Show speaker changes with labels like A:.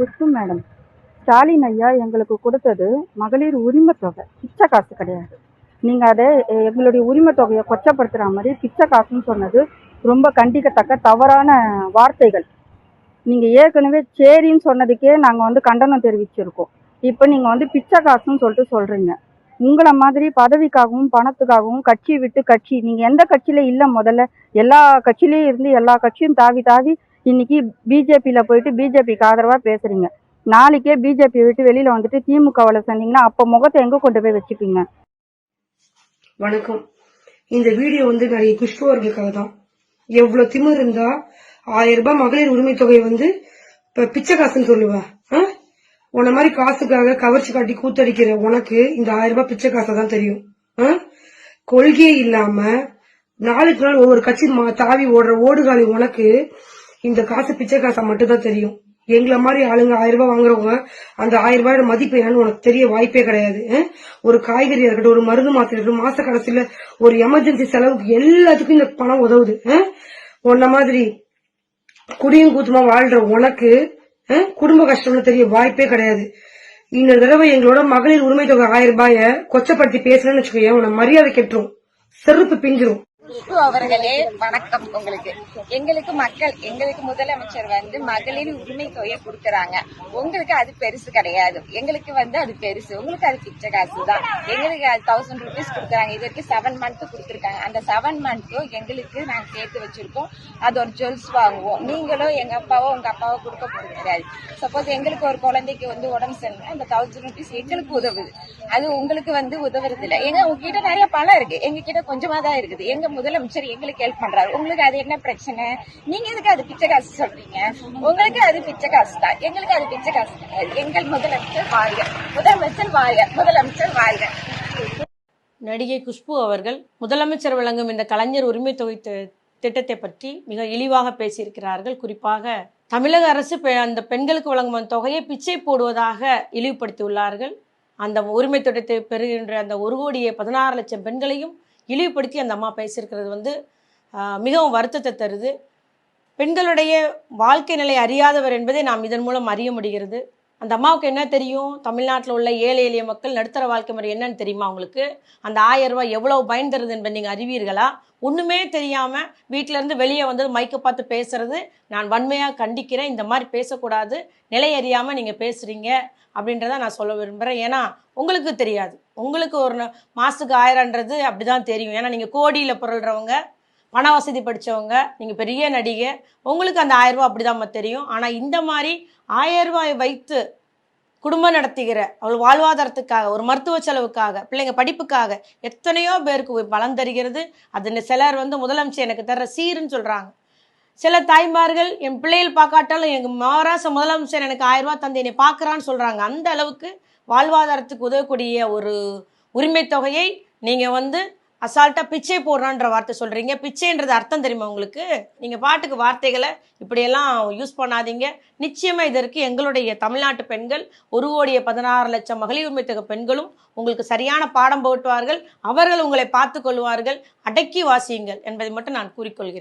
A: Khushbu madam Stalin ஐயா எங்களுக்கு கொடுத்தது மகளிர் உரிமை தொகை. பிச்சை காசு கிடையாது. நீங்கள் அதை எங்களுடைய உரிமை தொகையை கொச்சப்படுத்துகிற மாதிரி பிச்சை காசுன்னு சொன்னது ரொம்ப கண்டிக்கத்தக்க தவறான வார்த்தைகள். நீங்கள் ஏற்கனவே சரின்னு சொன்னதுக்கே நாங்கள் வந்து கண்டனம் தெரிவிச்சிருக்கோம். இப்போ நீங்கள் வந்து பிச்சை காசுன்னு சொல்லிட்டு சொல்கிறீங்க உங்களை மாதிரி பதவிக்காகவும் பணத்துக்காகவும் கட்சி விட்டு கட்சி நீங்கள் எந்த கட்சியில இல்லை முதல்ல. எல்லா கட்சியிலையும் இருந்து எல்லா கட்சியும் தாவி தாவி இன்னைக்கு பிஜேபியில் போயிட்டு பிஜேபிக்கு ஆதரவாக பேசுறீங்க. நாளைக்கே பிஜேபி விட்டு வெளியில வந்துட்டு திமுகவில் சொன்னீங்கன்னா அப்போ முகத்தை எங்க கொண்டு போய் வச்சுப்பீங்க?
B: வணக்கம். இந்த வீடியோ வந்து நிறைய குஷ்பு அவர்களுக்காக தான். எவ்வளவு திமிர் இருந்தா ஆயிரம் ரூபாய் மகளிர் உரிமை தொகையை வந்து இப்ப பிச்சை காசுன்னு சொல்லுவேன் உன மாதிரி காசுக்காக கவர்ச்சி காட்டி கூத்தடிக்கிற உனக்கு இந்த ஆயிரம் ரூபாய் பிச்சை காசை தான் தெரியும். கொள்கையே இல்லாம நாளுக்கு நாள் ஒவ்வொரு கட்சி மா- தாவி ஓடுற ஓடுகாலி உனக்கு இந்த காசு பிச்சை காசா மட்டும் தான் தெரியும். எங்களை மாதிரி ஆளுங்க ஆயிரம் ரூபாய் வாங்குறவங்க அந்த ஆயிரம் ரூபாயோட மதிப்பு என்னன்னு உனக்கு தெரிய வாய்ப்பே கிடையாது. ஒரு காய்கறியா இருக்கட்டும் ஒரு மருந்து மாத்திரை இருக்கட்டும் மாச கடைசியில ஒரு எமர்ஜென்சி செலவுக்கு எல்லாத்துக்கும் இந்த பணம் உதவுது. ஆ? உன்ன மாதிரி குடியும் கூத்துமா வாழ்ற உனக்கு ஆ, குடும்ப கஷ்டம்னு தெரிய வாய்ப்பே கிடையாது. இன்னொரு தடவை எங்களோட மகளிர் உரிமை தொகை ஆயிரம் ரூபாய கொச்சப்படுத்தி பேசுறேன்னு வச்சுக்கோயேன் உன மரியாதை கெட்டுரும். செருப்பு பிஞ்சிரும்.
C: குஷ்பு அவர்களே வணக்கம் உங்களுக்கு. எங்களுக்கு மக்கள் எங்களுக்கு முதலமைச்சர் வந்து மகளிர் உரிமை தொகையை கொடுக்கறாங்க. உங்களுக்கு அது பெருசு கிடையாது. எங்களுக்கு வந்து அது பெருசு. உங்களுக்கு அது பிச்சை காசு தான் எங்களுக்கு அது தௌசண்ட் ருபீஸ் கொடுக்குறாங்க. இது வரைக்கும் செவன் மந்த் கொடுத்துருக்காங்க. அந்த செவன் மந்த்தும் எங்களுக்கு நாங்கள் சேர்த்து வச்சிருக்கோம். அது ஒரு ஜுவல்ஸ் வாங்குவோம். நீங்களும் எங்க அப்பாவோ உங்க அப்பாவோ கொடுக்க போறது கிடையாது. சப்போஸ் எங்களுக்கு ஒரு குழந்தைக்கு வந்து உடம்பு சரியில்லை அந்த தௌசண்ட் ருபீஸ் எங்களுக்கு உதவுது. அது உங்களுக்கு வந்து உதவுறது இல்லை எங்க உங்ககிட்ட நிறைய பணம் இருக்கு. எங்க கிட்ட கொஞ்சமா தான் இருக்குது. எங்க முதலமைச்சர் எங்களுக்கு ஹெல்ப் பண்றாரு. உங்களுக்கு அது என்ன பிரச்சனை? நீங்க எதுக்கு அது பிச்சை காசு சொல்றீங்க? உங்களுக்கு அது பிச்சை காசு தான். எங்களுக்கு அது பிச்சை காசு எங்கள் முதலமைச்சர் வாழ்க. முதலமைச்சர் வாழ்க. முதலமைச்சர் வாழ்க.
D: நடிகை குஷ்பு அவர்கள் முதலமைச்சர் வழங்கும் இந்த கலைஞர் உரிமை தொகை திட்டத்தை பற்றி மிக இழிவாக பேசியிருக்கிறார்கள். குறிப்பாக தமிழக அரசு பெ- அந்த பெண்களுக்கு வழங்கும் அந்த தொகையை பிச்சை போடுவதாக இழிவுபடுத்தியுள்ளார்கள். அந்த உரிமை திட்டத்தை பெறுகின்ற அந்த ஒரு கோடியே பதினாறு லட்சம் பெண்களையும் இழிவுபடுத்தி அந்த அம்மா பேசியிருக்கிறது வந்து மிகவும் வருத்தத்தை தருது. பெண்களுடைய வாழ்க்கை நிலை அறியாதவர் என்பதை நாம் இதன் மூலம் அறிய முடிகிறது. அந்த அம்மாவுக்கு என்ன தெரியும்? தமிழ்நாட்டில் உள்ள ஏழை எளிய மக்கள் நடுத்தர வாழ்க்கை முறை என்னன்னு தெரியுமா உங்களுக்கு? அந்த ஆயிரம் ரூபாய் எவ்வளவு பயன் தருது என்பதை நீங்கள் அறிவீர்களா? ஒன்றுமே தெரியாமல் வீட்டிலேருந்து வெளியே வந்து மைக்கை பார்த்து பேசுறது நான் வன்மையாக கண்டிக்கிறேன். இந்த மாதிரி பேசக்கூடாது. நிலை அறியாமல் நீங்கள் பேசுகிறீங்க அப்படின்றத நான் சொல்ல விரும்புகிறேன் ஏன்னா உங்களுக்கு தெரியாது. உங்களுக்கு ஒரு மாதத்துக்கு மாசத்துக்கு ஆயிரம்ன்றது அப்படிதான் தெரியும். ஏன்னா நீங்கள் கோடியில் புரள்றவங்க. பண வசதி படித்தவங்க நீங்கள் பெரிய நடிகை உங்களுக்கு அந்த ஆயிரம் அப்படி தான் தெரியும். ஆனால் இந்த மாதிரி ஆயிரம் வைத்து குடும்பம் நடத்துகிற அவள் வாழ்வாதாரத்துக்காக ஒரு மருத்துவ செலவுக்காக பிள்ளைங்க படிப்புக்காக எத்தனையோ பேருக்கு பலன் தருகிறது. அதில் சிலர் வந்து முதலமைச்சர் எனக்கு தர்ற சீருன்னு சொல்கிறாங்க சில தாய்மார்கள் என் பிள்ளைகள் பார்க்காட்டாலும் எங்கள் மகாராஷ்டிர முதலமைச்சர் எனக்கு ஆயிரம் தந்தை என்னை பார்க்குறான்னு சொல்கிறாங்க அந்த அளவுக்கு வாழ்வாதாரத்துக்கு உதவக்கூடிய ஒரு உரிமை தொகையை நீங்கள் வந்து அசால்ட்டாக பிச்சை போடுறான்ற வார்த்தை சொல்கிறீங்க பிச்சைன்றது அர்த்தம் தெரியுமா உங்களுக்கு? நீங்கள் பாட்டுக்கு வார்த்தைகளை இப்படியெல்லாம் யூஸ் பண்ணாதீங்க. நிச்சயமாக இதற்கு எங்களுடைய தமிழ்நாட்டு பெண்கள் ஒரு கோடியே பதினாறு லட்சம் மகளிர் உரிமை தொகை பெண்களும் உங்களுக்கு சரியான பாடம் போட்டுவார்கள் அவர்கள் உங்களை பார்த்து கொள்வார்கள். அடக்கி வாசியுங்கள் என்பதை மட்டும் நான் கூறிக்கொள்கிறேன்.